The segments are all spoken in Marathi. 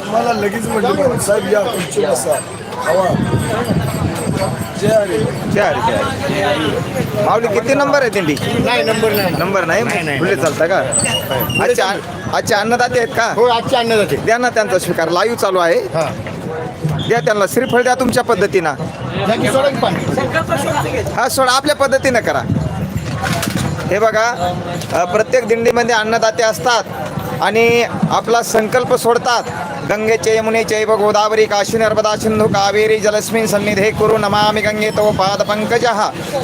तुम्हाला लगेच म्हटलं साहेब या तुमची बसा. हवा. जय हरी. माऊली किती नंबर आहे दिंडी? नाही नंबर नाही. नंबर नाही? पुढे चालता का? आजचे आजचे अन्नदाते आहेत का? हो आजचे अन्न जाते द्या ना त्यांचा स्वीकार. लाईव्ह चालू आहे. हा. द्या त्यांना. श्रीफळ द्या तुमच्या पद्धतीनं. हा सोडा. आपल्या पद्धतीनं करा. हे बघा प्रत्येक दिंडीमध्ये अन्नदाते असतात आणि आपला संकल्प सोडतात. गंगेचे यमुनेचे चैव गोदावरी काशी नर्मदा सिंधू कावेरी जलस्मिन सन्निधे कुरु नमामि गंगे तो पाद पंकज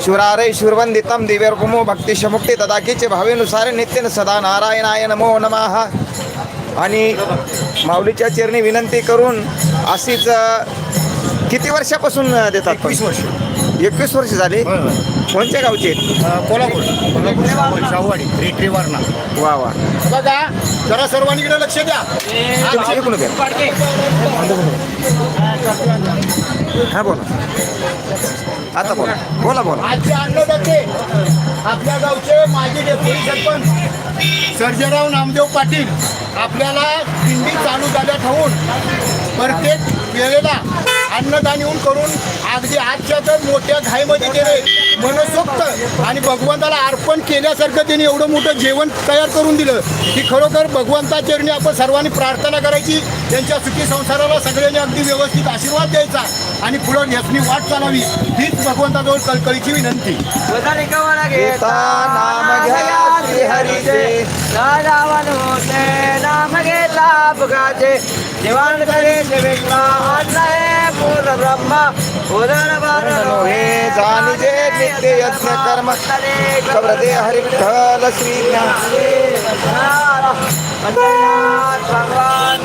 शुरारे शुरवंदितम दिव्यर्गुमो भक्तिशमुक्ती तदाकीचे भावेनुसार नित्यन सदा नारायणाय नमो नमः. आणि माऊलीच्या चरणी विनंती करून अशीच किती वर्षापासून देतात पण? वर्ष. एकवीस वर्ष झाली. कोणत्या गावचे? कोल्हापूर. कोल्हापूर शाहूवाडी, शाहूवाडी रेटरी वारणा. वा वा. बघा जरा सर्वांनी इकडे लक्ष द्या. तुम्ही ऐकून घ्या हा बोला. आता बोला. बोला बोला. आजचे अन्नदाते आपल्या गावचे माजी डेप्युटी सरपंच सर्जेराव नामदेव पाटील आपल्याला दिंडी चालू झाल्या ठेवून प्रत्येक गेलेला. अन्नदान येऊन करून अगदी आजच्या तर मोठ्या घाईमध्ये गेले. मनसोक्त आणि भगवंताला अर्पण केल्यासारखं त्यांनी एवढं मोठं जेवण तयार करून दिलं. की खरोखर भगवंता चरणी आपण सर्वांनी प्रार्थना करायची. त्यांच्या सुखी संसाराला सगळ्यांनी अगदी व्यवस्थित आशीर्वाद द्यायचा आणि पुढं यासनी वाट चालावी. हीच भगवंताजवळ कळकळीची विनंती. गीता नाम श्रीहरीचे नाम घेतला अपघाते करे अन्नये पूर्ण ब्रह्म उदर हे जानिजे नित्य यज्ञ कर्म कब्रदे हरी विठ्ठल श्री भगवान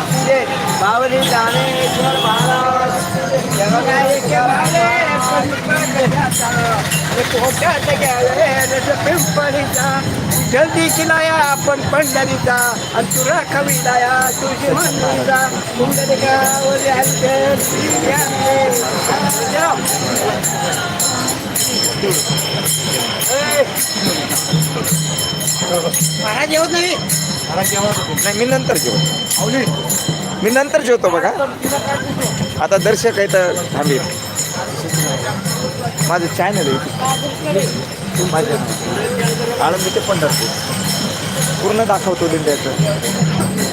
बावली ज्ञानेश्वर महाराज कोट्यात गेले पिंपळीचा जल्दी किलाया आपण पंढरीचा आणि तुला कविताया तुझी म्हणता कुंडलिकावर महाराज येऊत नाही? नाही मी नंतर जेवतो. मी नंतर जेवतो बघा. आता दर्शक आहे तर थांबेल. माझं चॅनल आहे. माझं आळंदी ते पंढरपूर. पूर्ण दाखवतो दिंड्याचं.